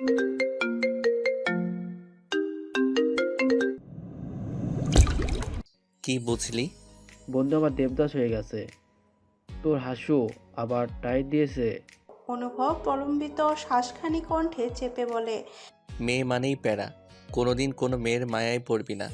কি বুঝলি? বন্ধু আমার দেবদাস হয়ে গেছে। তোর হাসু আবার টাইট দিয়েছে। অনুভব প্রলম্বিত শ্বাসখানি কণ্ঠে চেপে বলে মেয়ে মানেই প্যারা। কোনোদিন কোনো মেয়ের মায়ায় পড়বি না।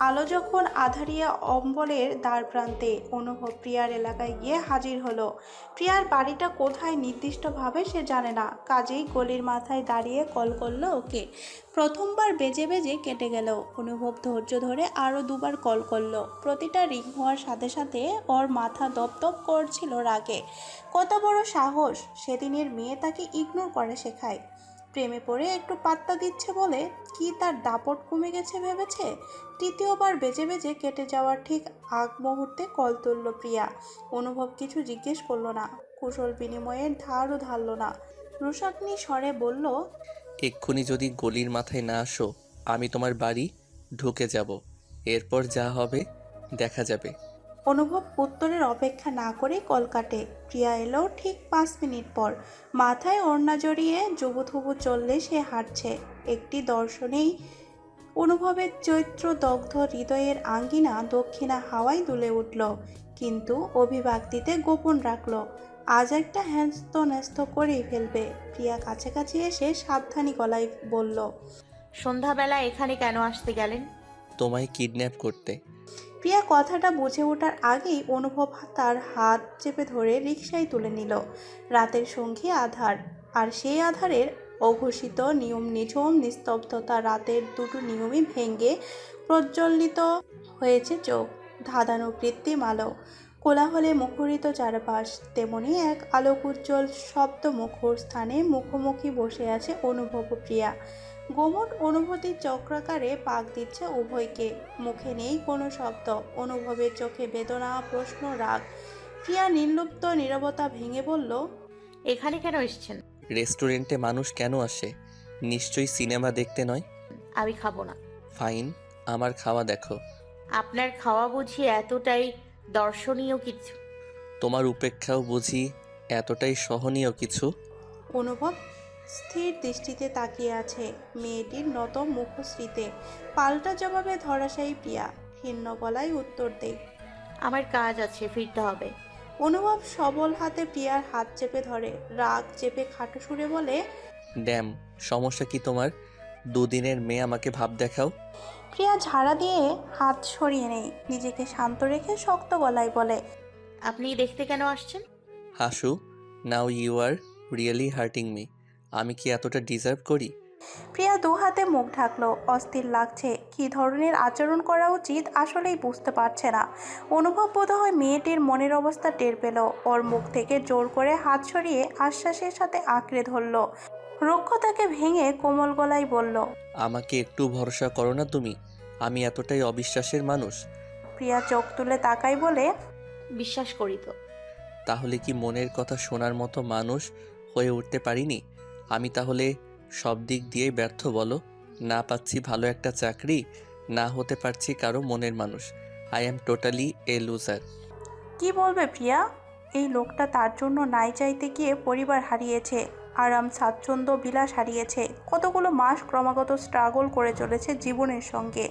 আলো যখন আধারিয়া অম্বলের দ্বার প্রান্তে অনুভব প্রিয়ার এলাকায় গিয়ে হাজির হলো। প্রিয়ার বাড়িটা কোথায় নির্দিষ্টভাবে সে জানে না। কাজেই গলির মাথায় দাঁড়িয়ে কল করল ওকে। প্রথমবার বেজে বেজে কেটে গেল। অনুভব ধৈর্য ধরে আরও দুবার কল করল। প্রতিটা রিং হওয়ার সাথে সাথে ওর মাথা দপদপ করছিল রাগে। কত বড় সাহস, সেদিনের মেয়ে তাকে ইগনোর করে শেখায়। প্রেমে পড়ে একটু পাত্তা দিচ্ছে বলে কি তার দাপট কমে গেছে ভেবেছে? তৃতীয়বার বেজে বেজে কেটে যাওয়ার ঠিক আগ মুহূর্তে কল তুলল প্রিয়া। অনুভব কিছু জিজ্ঞেস করল না। কুশল বিনিময়ের ধারও ধারল না। রুশাগ্নি স্বরে বলল, এক্ষুনি যদি গলির মাথায় না আসো, আমি তোমার বাড়ি ঢুকে যাব। এরপর যা হবে দেখা যাবে। অনুভব উত্তরের অপেক্ষা না করে কলকাটে। প্রিয়া এলো ঠিক পাঁচ মিনিট পর। মাথায় ওড়না জড়িয়ে জুবুথুবু চললে সে হাঁটছে। একটি দর্শনেই অনুভবের চৈত্র দগ্ধ হৃদয়ের আঙ্গিনা দক্ষিণা হাওয়ায় দুলে উঠল কিন্তু অভিব্যক্তিতে গোপন রাখল। আজ একটা হ্যাস্ত ন্যস্ত করেই ফেলবে। প্রিয়া কাছাকাছি এসে সাবধানী গলায় বলল সন্ধ্যাবেলা এখানে কেন আসতে গেলেন? তোমায় কিডন্যাপ করতে। প্রিয়া কথাটা বুঝে ওঠার আগেই অনুভব তার হাত চেপে ধরে রিকশায় তুলে নিল। রাতের সঙ্গী আধার। আর সেই আধারের অঘোষিত নিয়ম নিঝুম নিস্তব্ধতা রাতের দুটো নিয়মই ভেঙে প্রজ্বলিত হয়েছে চোখ। ধাঁধানো কৃত্রিম আলো। কোলাহলে মুখরিত চারপাশ। তেমনি এক আলোক উজ্জ্বল শব্দ মুখর স্থানে মুখোমুখি বসে আছে অনুভব প্রিয়া। গোমট অনুভূতির চক্রাকারে পাক দিচ্ছে উভয়কে। মুখে নেই কোনো শব্দ। অনুভবের চোখে বেদনা প্রশ্ন রাগ। প্রিয়া নির্লুপ্ত নীরবতা ভেঙে বলল এখানে কেন এসেছেন? রেস্টুরেন্টে মানুষ কেন আসে? নিশ্চয়ই সিনেমা দেখতে নয়? আমি খাব না। ফাইন আমার খাওয়া দেখো। আপনার খাওয়া বুঝি এতটাই দর্শনীয় কিছু? তোমার উপেক্ষাও বুঝি এতটাই সহনীয় কিছু? অনুভব স্থির দৃষ্টিতে তাকিয়ে আছে মেয়েটির নত মুখশ্রীতে। পাল্টা জবাবে ধরাশায়ী প্রিয়া ভিন্ন গলায় উত্তর দেয় আমার কাজ আছে ফিরতে হবে। অনুভব সবল হাতে প্রিয়ার হাত চেপে ধরে রাগ চেপে খাটো সুরে বলে ড্যাম সমস্যা কি তোমার? দুদিনের মেয়ে আমাকে ভাব দেখাও। প্রিয়া ঝাড়া দিয়ে হাত সরিয়ে নেই নিজেকে শান্ত রেখে শক্ত গলায় বলে আপনি দেখতে কেন আসছেন? Hasu now you are really hurting me আমি কি এতটা ডিজার্ভ করি? প্রিয়া দু হাতে মুখ ঢাকলো। অস্থির লাগছে। কী ধরনের আচরণ করা উচিত আসলেই বুঝতে পারছে না। অনুভব বোধ হয় মেয়েটির মনের অবস্থা টের পেল। ওর মুখ থেকে জোর করে হাত সরিয়ে আশ্বাসের সাথে আঁকড়ে ধরলো। রক্ষতাকে ভেঙে কোমল গলায় বলল আমাকে একটু ভরসা করো না তুমি। আমি এতটাই অবিশ্বাসের মানুষ। প্রিয়া চোখ তুলে তাকাই বলে বিশ্বাস করি তো। তাহলে কি মনের কথা শোনার মতো মানুষ হয়ে উঠতে পারিনি? আমি তাহলে সব দিক দিয়েই ব্যর্থ, বলো। না পাচ্ছি ভালো একটা চাকরি, না হতে পারছি কারও মনের মানুষ। I am totally a loser কি বলবে প্রিয়া? এই লোকটা তার জন্য নাই চাইতে গিয়ে পরিবার হারিয়েছে, আরাম, স্বাচ্ছন্দ্য, বিলাস হারিয়েছে। কতগুলো মাস ক্রমাগত স্ট্রাগল করে চলেছে জীবনের সঙ্গে।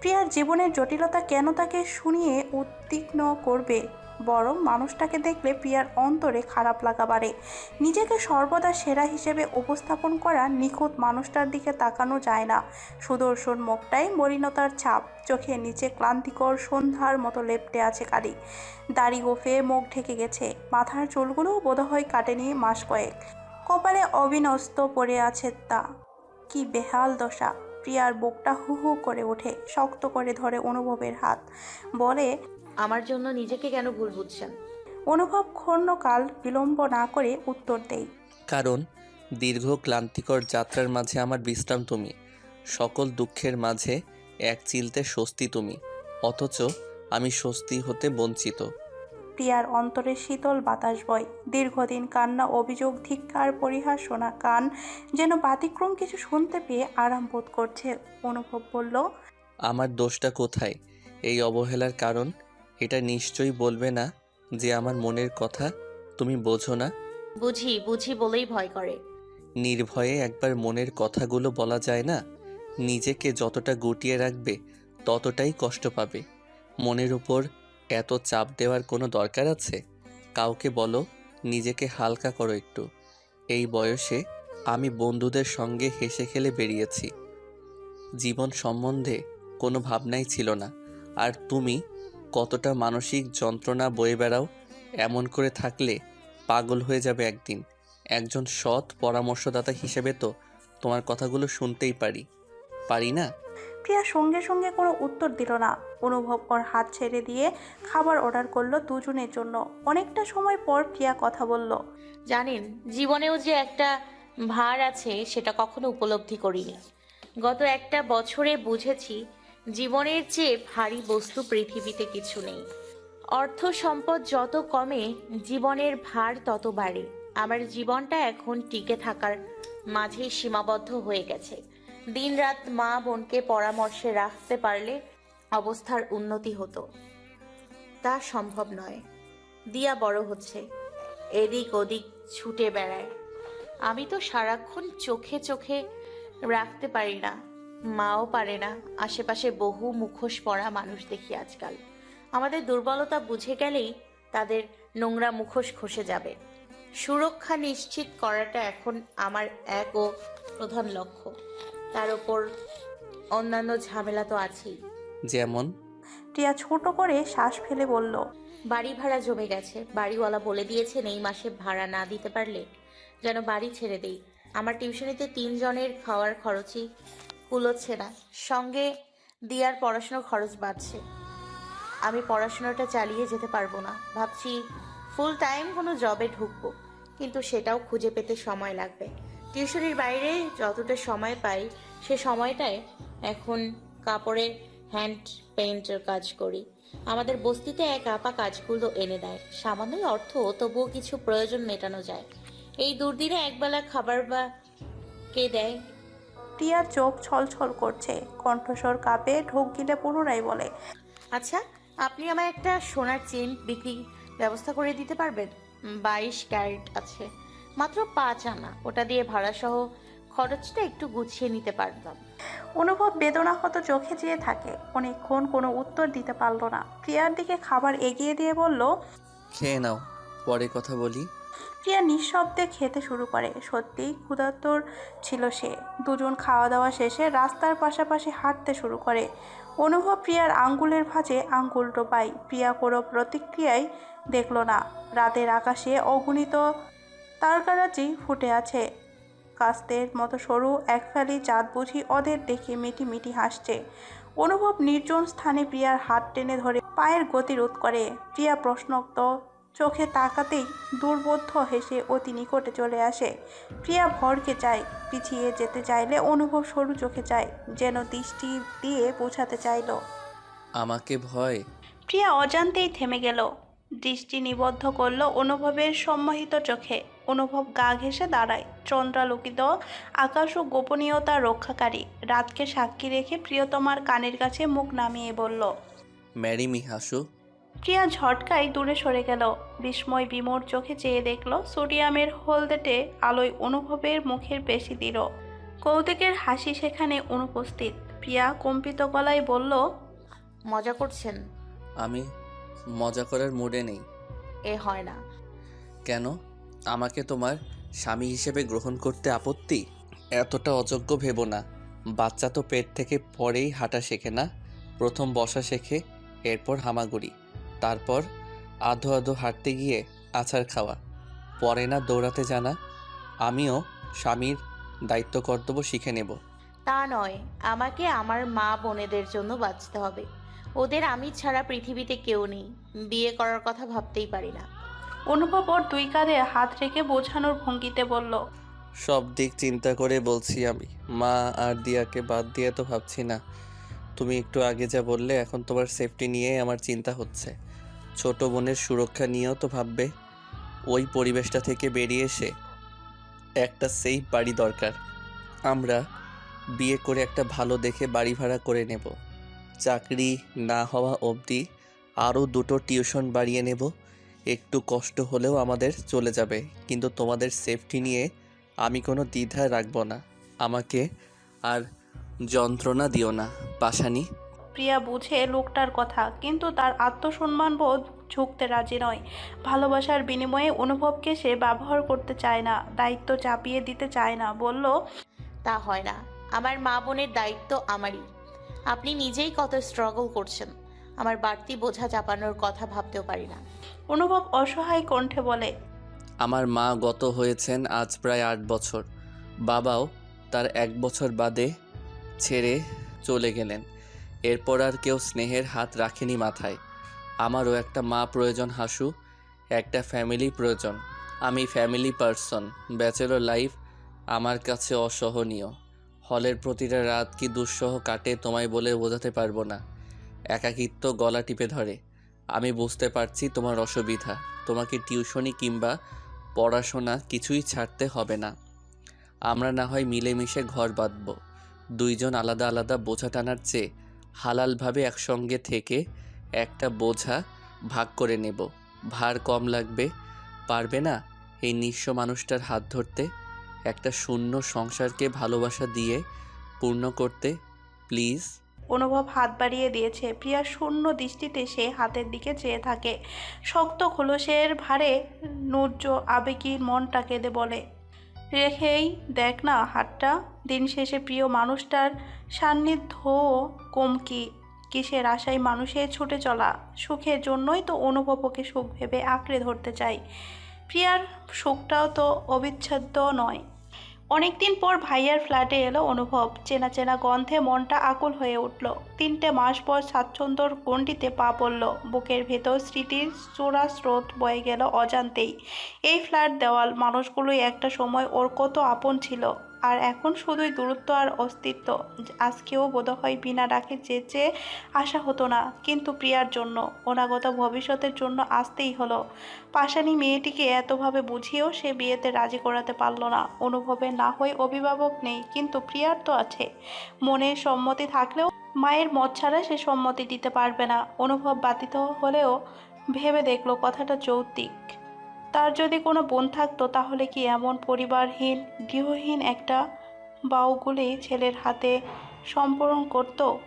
প্রিয়ার জীবনের জটিলতা কেন তাকে শুনিয়ে উদ্বিগ্ন করবে? বরং মানুষটাকে দেখলে প্রিয়ার অন্তরে খারাপ লাগা বাড়ে। নিজেকে সর্বদা সেরা হিসেবে উপস্থাপন করা নিখুঁত মানুষটার দিকে তাকানো যায় না। সুদর্শন মুখটাই মলিনতার ছাপ। চোখে নিচে ক্লান্তিকর সন্ধ্যার মতো লেপটে আছে কালি দাড়ি গোফে মুখ ঢেকে গেছে। মাথার চুলগুলোও বোধহয় কাটেনি মাস কয়েক। কপালে অবিনস্ত পড়ে আছে তা। কি বেহাল দশা। প্রিয়ার বুকটা হু হু করে ওঠে, শক্ত করে ধরে অনুভবের হাত। বলে আমার জন্য নিজেকে কেন ভুল বুঝছেন? অনুভব ক্ষণকাল বিলম্ব না করে উত্তর দেই। কারণ দীর্ঘ ক্লান্তিকর যাত্রার মাঝে আমার বিশ্রাম তুমি। সকল দুঃখের মাঝে এক চিলতে স্বস্তি তুমি। অথচ আমি স্বস্তি হতে বঞ্চিত। প্রিয়ার অন্তরে শীতল বাতাস বয়। দীর্ঘদিন কান্না অভিযোগ ধিক্কার পরিহাস শোনা কান যেন ব্যতিক্রম কিছু শুনতে পেয়ে আরাম বোধ করছে। অনুভব বলল আমার দোষটা কোথায়? এই অবহেলার কারণ এটা নিশ্চয়ই বলবে না যে আমার মনের কথা তুমি বোঝো না? বুঝি বুঝি বলেই ভয় করে। নির্ভয়ে একবার মনের কথাগুলো বলা যায় না? নিজেকে যতটা গুটিয়ে রাখবে ততটাই কষ্ট পাবে। মনের উপর এত চাপ দেওয়ার কোনো দরকার আছে? কাউকে বলো নিজেকে হালকা করো একটু। এই বয়সে আমি বন্ধুদের সঙ্গে হেসে খেলে বেরিয়েছি। জীবন সম্বন্ধে কোনো ভাবনাই ছিল না। আর তুমি কতটা মানসিক যন্ত্রণা বয়ে বেড়াও এমন করে থাকলে পাগল হয়ে যাবে একদিন। একজন সৎ পরামর্শদাতা হিসেবে তো তোমার কথাগুলো শুনতেই পারি। পারি না? প্রিয়া সঙ্গে সঙ্গে কোনো উত্তর দিল না। অনুভব ওর হাত ছেড়ে দিয়ে খাবার অর্ডার করল দুজনের জন্য। অনেকটা সময় পর প্রিয়া কথা বলল জানেন জীবনেও যে একটা ভার আছে সেটা কখনো উপলব্ধি করিনি। গত একটা বছরে বুঝেছি জীবনের চেয়ে ভারী বস্তু পৃথিবীতে কিছু নেই। অর্থ সম্পদ যত কমে, জীবনের ভার তত বাড়ে। আমার জীবনটা এখন টিকে থাকার মাঝেই সীমাবদ্ধ হয়ে গেছে। দিনরাত মা বোনকে পরামর্শে রাখতে পারলে অবস্থার উন্নতি হতো। তা সম্ভব নয়। দিয়া বড় হচ্ছে। এদিক ওদিক ছুটে বেড়ায়। আমি তো সারাক্ষণ চোখে চোখে রাখতে পারি না। মাও পারে না। আশেপাশে বহু মুখোশ পরা মানুষ দেখি আজকাল। আমাদের দুর্বলতা বুঝে গেলেই তাদের নোংরা মুখোশ খসে যাবে। সুরক্ষা নিশ্চিত করাটা এখন আমার এক ও প্রধান লক্ষ্য। তার ওপর অন্যান্য ঝামেলা তো আছেই। যেমন? প্রিয়া ছোট করে শ্বাস ফেলে বলল বাড়ি ভাড়া জমে গেছে। বাড়িওয়ালা বলে দিয়েছেন এই মাসে ভাড়া না দিতে পারলে যেন বাড়ি ছেড়ে দেই। আমার টিউশনিতে তিনজনের খাওয়ার খরচই কুলোচ্ছে না সঙ্গে দিয়ার পড়াশোনার খরচ বাড়ছে। আমি পড়াশোনাটা চালিয়ে যেতে পারব না। ভাবছি ফুল টাইম কোনো জবে ঢুকবো। কিন্তু সেটাও খুঁজে পেতে সময় লাগবে। টিউশনির বাইরে যতটা সময় পাই, সে সময়টায় এখন কাপড়ে হ্যান্ড পেইন্টের কাজ করি। আমাদের বস্তিতে এক আপা কাজগুলো এনে দেয়। সামান্যই অর্থ, তবুও কিছু প্রয়োজন মেটানো যায়। এই দুর্দিনে একবেলা খাবার বা কে দেয়? প্রিয়ার চোখ ছলছল করছে। কণ্ঠস্বর কাঁপে ঢোক গিলে পুনরায় বলে আচ্ছা আপনি আমায় একটা সোনার চেন বিক্রি ব্যবস্থা করে দিতে পারবেন? বাইশ ক্যারেট আছে। মাত্র পাঁচ আনা। ওটা দিয়ে ভাড়াসহ খরচটা একটু গুছিয়ে নিতে পারতাম। অনুভব বেদনাহত চোখে চেয়ে থাকে। অনেকক্ষণ কোনো উত্তর দিতে পারল না। প্রিয়ার দিকে খাবার এগিয়ে দিয়ে বলল খেয়ে নাও পরে কথা বলি। প্রিয়া নিঃশব্দে খেতে শুরু করে। সত্যিই ক্ষুধার্তর ছিল সে। দুজন খাওয়া দাওয়া শেষে রাস্তার পাশাপাশি হাঁটতে শুরু করে। অনুভব প্রিয়ার আঙ্গুলের ভাঁজে আঙ্গুল টোপাই প্রিয়া কোনো প্রতিক্রিয়াই দেখল না। রাতের আকাশে অগণিত তারকারাজি ফুটে আছে। কাস্তের মতো সরু এক ফ্যালি চাঁদ বুঝি ওদের দেখে মিটি মিটি হাসছে। অনুভব নির্জন স্থানে প্রিয়ার হাত টেনে ধরে পায়ের গতি রোধ করে। প্রিয়া প্রশ্নোক্ত চোখে তাকাতেই দুর্বোধ্য হেসে অতি নিকটে চলে আসে। প্রিয়া ভরকে চায় পিছিয়ে যেতে চাইলে অনুভব সরু চোখে চায় যেন দৃষ্টি দিয়ে বোঝাতে চাইলো। আমাকে ভয়। প্রিয়া অজান্তেই থেমে গেল। দৃষ্টি নিবদ্ধ করল অনুভবের সম্মোহিত চোখে। অনুভব গা ঘেঁষে দাঁড়ায়। চন্দ্রালোকিত আকাশ ও গোপনীয়তা রক্ষাকারী। রাতকে সাক্ষী রেখে প্রিয়তমার কানের কাছে মুখ নামিয়ে বলল ম্যারি মি হাসু প্রিয়া ঝটকায় দূরে সরে গেল। বিস্ময় বিমোর চোখে চেয়ে দেখল সোডিয়ামের হলদেটে আলোয় অনুভবের মুখের পেশি দিল কৌতুকের হাসি সেখানে অনুপস্থিত। প্রিয়া কম্পিত গলায় বলল মজা করছেন? আমি মজা করার মুডে নেই। এ হয় না। কেন? আমাকে তোমার স্বামী হিসেবে গ্রহণ করতে আপত্তি? এতটা অযোগ্য ভেবো না। বাচ্চা তো পেট থেকে পরেই হাঁটা শেখে না। প্রথম বসা শেখে এরপর হামাগুড়ি। তারপর আধো আধো হাঁটতে গিয়ে আছাড় খাওয়া। পরে না দৌড়াতে জানা আমিও স্বামীর দায়িত্ব কর্তব্য শিখে নেব। তা নয় আমাকে আমার মা বোনেদের জন্য বাঁচতে হবে। ওদের আমি ছাড়া পৃথিবীতে কেউ নেই বিয়ে করার কথা ভাবতেই পারি না। অনুভব ওর দুই কাঁধে হাত রেখে বোঝানোর ভঙ্গিতে বলল সব দিক চিন্তা করে বলছি আমি মা আর দিয়াকে বাদ দিয়ে তো ভাবছি না। তুমি একটু আগে যা বললে এখন তোমার সেফটি নিয়ে আমার চিন্তা হচ্ছে। ছোট বোনের সুরক্ষা নিয়েও তো ভাববে। ওই পরিবেশটা থেকে বেরিয়ে এসে একটা সেফ বাড়ি দরকার। আমরা বিয়ে করে একটা ভালো দেখে বাড়ি ভাড়া করে নেব। চাকরি না হওয়া অবধি আরও দুটো টিউশন বাড়িয়ে নেব। একটু কষ্ট হলেও আমাদের চলে যাবে, কিন্তু তোমাদের সেফটি নিয়ে আমি কোনো দ্বিধায় রাখব না। আমাকে আর যন্ত্রণা দিও না, পাশানি। প্রিয়া বুঝে লোকটার কথা কিন্তু তার আত্মসম্মান বোধ ঝুঁকতে রাজি নয়। ভালোবাসার বিনিময়ে অনুভবকে সে ব্যবহার করতে চায় না দায়িত্ব চাপিয়ে দিতে চায় না। বলল তা হয় না আমার মা বোনের দায়িত্ব আমারই। আপনি নিজেই কত স্ট্রাগল করছেন আমার বাড়তি বোঝা চাপানোর কথা ভাবতেও পারি না। অনুভব অসহায় কণ্ঠে বলে আমার মা গত হয়েছেন আজ প্রায় আট বছর। বাবাও তার এক বছর বাদে ছেড়ে চলে গেলেন। এরপর আর কেউ স্নেহের হাত রাখেনি মাথায়। আমারও একটা মা প্রয়োজন, হাসু। একটা ফ্যামিলি প্রয়োজন। আমি ফ্যামিলি পারসন, ব্যাচেলর লাইফ আমার কাছে অসহনীয়। হলের প্রতিটা রাত কি দুঃসহ কাটে তোমায় বলে বোঝাতে পারব না। একাকিত্ব গলা টিপে ধরে। আমি বুঝতে পারছি তোমার অসুবিধা। তোমাকে টিউশনি কিংবা পড়াশোনা কিছুই ছাড়তে হবে না। আমরা না হয় মিলেমিশে ঘর বাঁধব। দুইজন আলাদা আলাদা বোঝা টানার চেয়ে হালালভাবে একসঙ্গে থেকে একটা বোঝা ভাগ করে নেব। ভার কম লাগবে। পারবে না এই নিঃস্ব মানুষটার হাত ধরতে। একটা শূন্য সংসারকে ভালোবাসা দিয়ে পূর্ণ করতে। প্লিজ। অনুভব হাত বাড়িয়ে দিয়েছে। প্রিয়া শূন্য দৃষ্টিতে সে হাতের দিকে চেয়ে থাকে। শক্ত খোলসের ভারে নুর্য আবেগী মনটা কেঁদে বলে রেখেই দেখ না, হাতটা। দিন শেষে প্রিয় মানুষটার সান্নিধ্য কমকি। কিসের আশায় মানুষের ছুটে চলা? সুখের জন্যই তো অনুভবকে সুখ ভেবে আঁকড়ে ধরতে চাই। প্রিয়ার সুখটাও তো অবিচ্ছেদ্য নয়। অনেকদিন পর ভাইয়ার ফ্ল্যাটে এলো অনুভব। চেনা চেনা গন্ধে মনটা আকুল হয়ে উঠল। তিনটে মাস পর স্বাচ্ছন্দ্যর গণ্ডিতে পা পড়ল। বুকের ভেতর স্মৃতির চোরা স্রোত বয়ে গেল অজান্তেই। এই ফ্ল্যাট দেওয়াল মানুষগুলোই একটা সময় ওর কত আপন ছিল। আর এখন শুধুই দূরত্ব আর অস্তিত্ব। আজকেও বোধহয় বিনা ডাকে চেয়ে আসা হতো না, কিন্তু প্রিয়ার জন্য, অনাগত ভবিষ্যতের জন্য আসতেই হলো। পাশানি মেয়েটিকে এতভাবে বুঝিয়েও সে বিয়েতে রাজি করাতে পারল না। অনুভবে না হয়ে অভিভাবক নেই, কিন্তু প্রিয়ার তো আছে। মনের সম্মতি থাকলেও মায়ের মত ছাড়া সে সম্মতি দিতে পারবে না। অনুভব বাতিত হলেও ভেবে দেখল কথাটা যৌক্তিক। তার যদি কোনো বোন থাকতো, তাহলে কি এমন পরিবারহীন, গৃহহীন একটা বাউগুলি ছেলের হাতে সম্পূরণ করতো?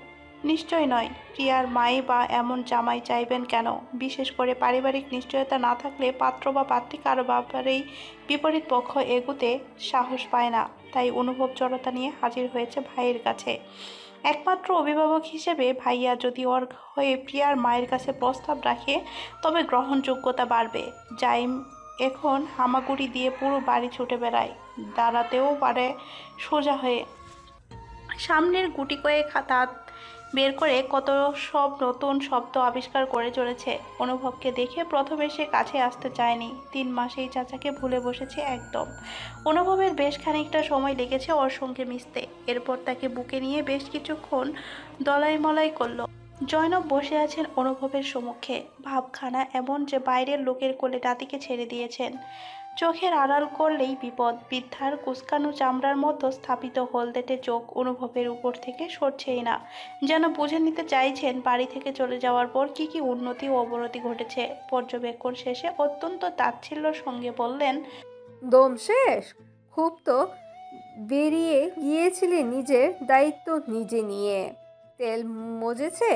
নিশ্চয় নয়। প্রিয়ার মাই বা এমন জামাই চাইবেন কেন? বিশেষ করে পারিবারিক নিশ্চয়তা না থাকলে পাত্র বা পাত্রী কারও ব্যাপারেই বিপরীত পক্ষ এগুতে সাহস পায় না। তাই অনুভব জড়তা নিয়ে হাজির হয়েছে ভাইয়ের কাছে। একমাত্র অভিভাবক হিসেবে ভাইয়া যদি ওর হয়ে প্রিয়ার মায়ের কাছে প্রস্তাব রাখে, তবে গ্রহণযোগ্যতা বাড়বে। জাইম এখন হামাগুড়ি দিয়ে পুরো বাড়ি ছুটে বেড়ায়, দাঁড়াতেও পারে সোজা হয়ে। সামনের গুটি কয়েক দাঁত বের করে কত সব নতুন শব্দ আবিষ্কার করে চলেছে। অনুভবকে দেখে প্রথমে সে কাছে আসতে চায়নি। তিন মাসেই চাচাকে ভুলে বসেছে একদম। অনুভবের বেশ খানিকটা সময় লেগেছে ওর সঙ্গে মিশতে। এরপর তাকে বুকে নিয়ে বেশ কিছুক্ষণ দলাই মলাই করল। জয়নব বসে আছেন অনুভবের সম্মুখে। ভাবখানা এমন যে বাইরের লোকের কোলে দাদিকে ছেড়ে দিয়েছেন। চোখের আড়াল করলেই বিপদ। বৃদ্ধার কুসকানো চামড়ার মতো স্থাপিত হলদেটে চোখ অনুভবের উপর থেকে সরছেই না। যেন বুঝে নিতে চাইছেন বাড়ি থেকে চলে যাওয়ার পর কি কি উন্নতি ও অবনতি ঘটেছে। পর্যবেক্ষণ শেষে অত্যন্ত তাচ্ছিল্যর সঙ্গে বললেন, দম শেষ? খুব তো বেরিয়ে গিয়েছিলে নিজের দায়িত্ব নিজে নিয়ে। তেল মজেছে?